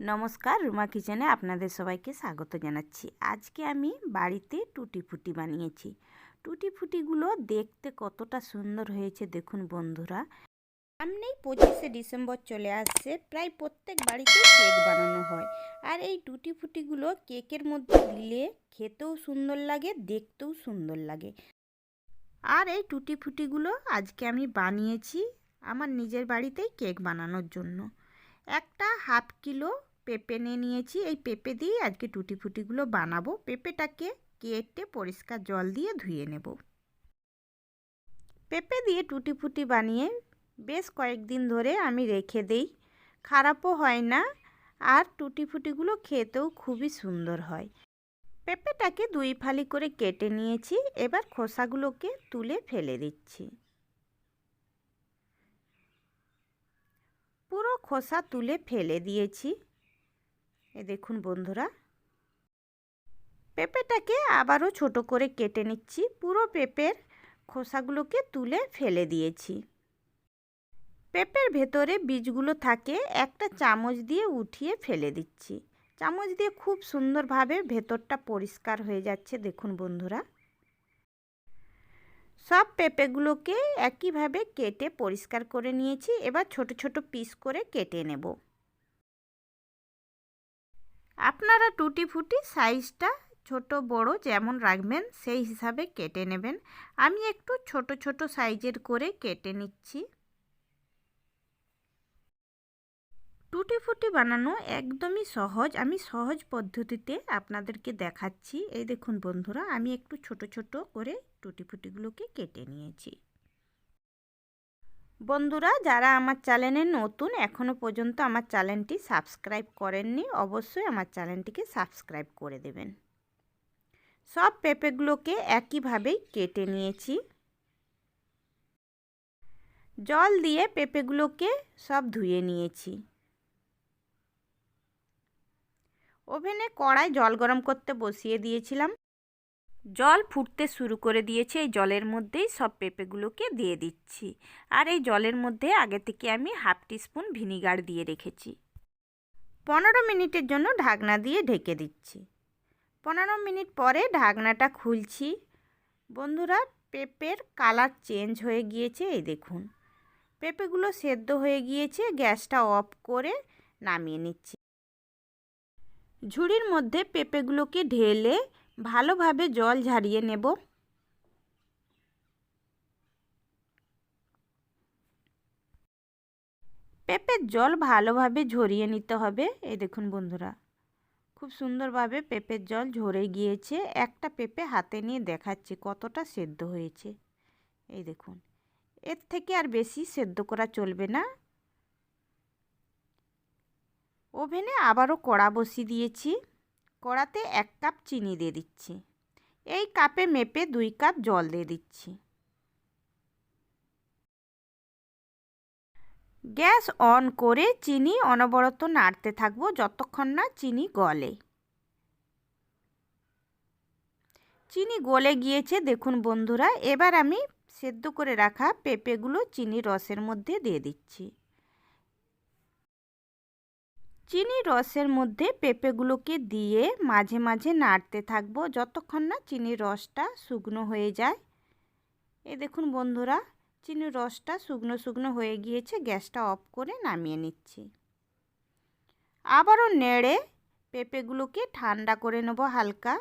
নমস্কার, রুমা কিচেনে আপনাদের সবাইকে স্বাগত জানাচ্ছি। আজকে আমি বাড়িতে টুটি ফুটি বানিয়েছি। টুটি ফুটিগুলো দেখতে কতটা সুন্দর হয়েছে দেখুন বন্ধুরা। সামনেই পঁচিশে ডিসেম্বর চলে আসছে, প্রায় প্রত্যেক বাড়িতে কেক বানানো হয়। আর এই টুটি ফুটিগুলো কেকের মধ্যে দিলে খেতেও সুন্দর লাগে, দেখতেও সুন্দর লাগে। আর এই টুটি ফুটিগুলো আজকে আমি বানিয়েছি আমার নিজের বাড়িতেই কেক বানানোর জন্য। একটা হাফ কিলো পেঁপে নিয়ে নিয়েছি। এই পেঁপে দিয়ে আজকে টুটি ফুটিগুলো বানাবো। পেঁপেটাকে কেটে পরিষ্কার জল দিয়ে ধুয়ে নেব। পেঁপে দিয়ে টুটি ফুটি বানিয়ে বেশ কয়েকদিন ধরে আমি রেখে দেই। খারাপও হয় না আর টুটি ফুটিগুলো খেতেও খুবই সুন্দর হয়। পেঁপেটাকে দুই ফালি করে কেটে নিয়েছি। এবার খোসাগুলোকে তুলে ফেলে দিচ্ছি। পুরো খোসা তুলে ফেলে দিয়েছি। এ দেখুন বন্ধুরা। পেঁপেটাকে আবারও ছোট করে কেটে নিচ্ছি। পুরো পেঁপের খোসাগুলোকে তুলে ফেলে দিয়েছি। পেঁপের ভেতরে বীজগুলো থাকে, একটা চামচ দিয়ে উঠিয়ে ফেলে দিচ্ছি। চামচ দিয়ে খুব সুন্দরভাবে ভেতরটা পরিষ্কার হয়ে যাচ্ছে, দেখুন বন্ধুরা। সব পেঁপেগুলোকে একইভাবে কেটে পরিষ্কার করে নিয়েছি। এবার ছোট ছোট পিস করে কেটে নেব। আপনারা টুটি ফুটি সাইজটা ছোট, বড় যেমন রাখবেন, সেই হিসাবে কেটে নেবেন। আমি একটু ছোট ছোট সাইজের করে কেটে নিচ্ছি। টুটি ফুটি বানানো একদমই সহজ। আমি সহজ পদ্ধতিতে আপনাদেরকে দেখাচ্ছি। এই দেখুন বন্ধুরা, আমি একটু ছোট ছোট করে টুটি ফুটিগুলোকে কেটে নিয়েছি। বন্ধুরা, যারা আমার চ্যানেলে নতুন এখনও পর্যন্ত আমার চ্যানেলটি সাবস্ক্রাইব করেননি, অবশ্যই আমার চ্যানেলটিকে সাবস্ক্রাইব করে দেবেন। সব পেঁপেগুলোকে একইভাবেই কেটে নিয়েছি। জল দিয়ে পেঁপেগুলোকে সব ধুয়ে নিয়েছি। ওভেনে কড়াই জল গরম করতে বসিয়ে দিয়েছিলাম। জল ফুটতে শুরু করে দিয়েছে, এই জলের মধ্যেই সব পেঁপেগুলোকে দিয়ে দিচ্ছি। আর এই জলের মধ্যে আগে থেকে আমি হাফ টিস্পুন ভিনিগার দিয়ে রেখেছি। পনেরো মিনিটের জন্য ঢাকনা দিয়ে ঢেকে দিচ্ছি। পনেরো মিনিট পরে ঢাকনাটা খুলছি। বন্ধুরা, পেঁপের কালার চেঞ্জ হয়ে গিয়েছে, এই দেখুন। পেঁপেগুলো সেদ্ধ হয়ে গিয়েছে, গ্যাসটা অফ করে নামিয়ে নিচ্ছি। ঝুড়ির মধ্যে পেঁপেগুলোকে ঢেলে ভালোভাবে জল ঝারিয়ে নেব। পেঁপের জল ভালোভাবে ঝরিয়ে নিতে হবে। এই দেখুন বন্ধুরা, খুব সুন্দরভাবে পেঁপের জল ঝরে গিয়েছে। একটা পেঁপে হাতে নিয়ে দেখাচ্ছি কতটা সেদ্ধ হয়েছে। এই দেখুন, এর থেকে আর বেশি সেদ্ধ করা চলবে না। ওভেনে আবারও কড়া বসিয়ে দিয়েছি। কড়াতে এক কাপ চিনি দিয়ে দিচ্ছি। এই কাপে মেপে দুই কাপ জল দিয়ে দিচ্ছি। গ্যাস অন করে চিনি অনবরত নাড়তে থাকব যতক্ষণ না চিনি গলে। চিনি গলে গিয়েছে, দেখুন বন্ধুরা। এবার আমি সেদ্ধ করে রাখা পেঁপেগুলো চিনি রসের মধ্যে দিয়ে দিচ্ছি। চিনি রসের মধ্যে পেঁপেগুলোকে দিয়ে মাঝে মাঝে নাড়তে থাকব যতক্ষণ না চিনির রসটা শুকনো হয়ে যায়। এ দেখুন বন্ধুরা চিনির রসটা শুকনো শুকনো হয়ে গিয়েছে, গ্যাসটা অফ করে নামিয়ে নিচ্ছি। আবারও নেড়ে পেঁপেগুলোকে ঠান্ডা করে নেব হালকা।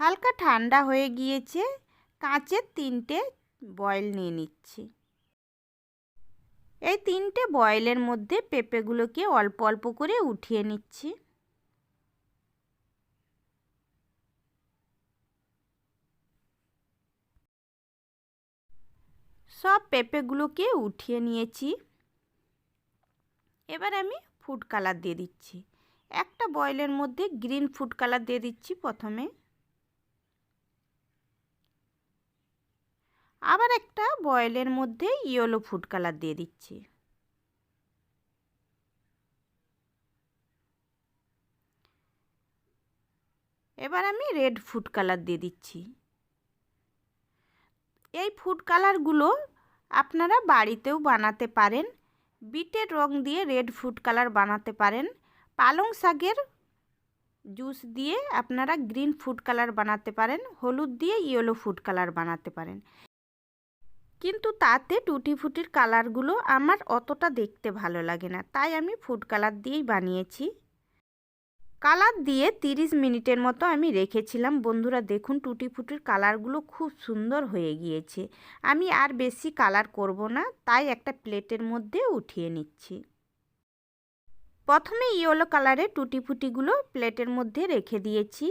হালকা ঠান্ডা হয়ে গিয়েছে, কাঁচের তিনটে বয়েল নিয়ে নিচ্ছি। এই তিনটে বয়েলের মধ্যে পেঁপেগুলোকে অল্প অল্প করে উঠিয়ে নিচ্ছি। সব পেঁপেগুলোকে উঠিয়ে নিয়েছি। এবার আমি ফুড কালার দিয়ে দিচ্ছি। একটা বয়েলের মধ্যে গ্রিন ফুড কালার দিয়ে দিচ্ছি প্রথমে। আবার একটা বয়েলের মধ্যে ইয়েলো ফুড কালার দিয়ে দিচ্ছি। এবার আমি রেড ফুড কালার দিয়ে দিচ্ছি। এই ফুড কালারগুলো আপনারা বাড়িতেও বানাতে পারেন, বিটের রং দিয়ে রেড ফুড কালার বানাতে পারেন, পালং শাকের জুস দিয়ে আপনারা গ্রিন ফুড কালার বানাতে পারেন, হলুদ দিয়ে ইয়েলো ফুড কালার বানাতে পারেন। কিন্তু তাতে টুটি ফুটির কালারগুলো আমার অতটা দেখতে ভালো লাগে না। তাই আমি ফুড কালার দিয়েই বানিয়েছি। কালার দিয়ে 30 মিনিটের মতো আমি রেখেছিলাম। বন্ধুরা, দেখুন টুটি ফুটির কালারগুলো খুব সুন্দর হয়ে গিয়েছে। আমি আর বেশি কালার করব না, তাই একটা প্লেটের মধ্যে উঠিয়ে নিচ্ছি। প্রথমে ইয়েলো কালারের টুটি ফুটিগুলো প্লেটের মধ্যে রেখে দিয়েছি।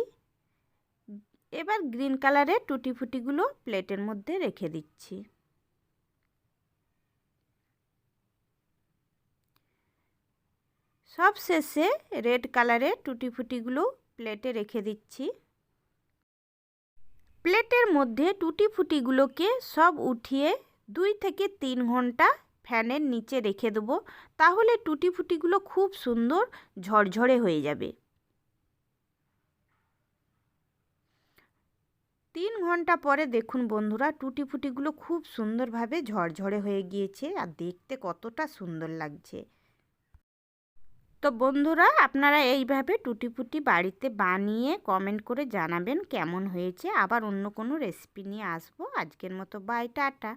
এবার গ্রিন কালারের টুটি ফুটিগুলো প্লেটের মধ্যে রেখে দিচ্ছি। সব শেষে রেড কালারের টুটি ফুটিগুলো প্লেটে রেখে দিচ্ছি। প্লেটের মধ্যে টুটি ফুটিগুলোকে সব উঠিয়ে দুই থেকে তিন ঘণ্টা ফ্যানের নিচে রেখে দেবো, তাহলে টুটি ফুটিগুলো খুব সুন্দর ঝরঝরে হয়ে যাবে। তিন ঘণ্টা পরে দেখুন বন্ধুরা টুটি ফুটিগুলো খুব সুন্দরভাবে ঝরঝরে হয়ে গিয়েছে আর দেখতে কতটা সুন্দর লাগছে। তো বন্ধুরা, আপনারা এইভাবে টুটি ফুটি বাড়িতে বানিয়ে কমেন্ট করে জানাবেন কেমন হয়েছে। আবার অন্য কোনো রেসিপি নিয়ে আসব। আজকের মতো বাই টাটা।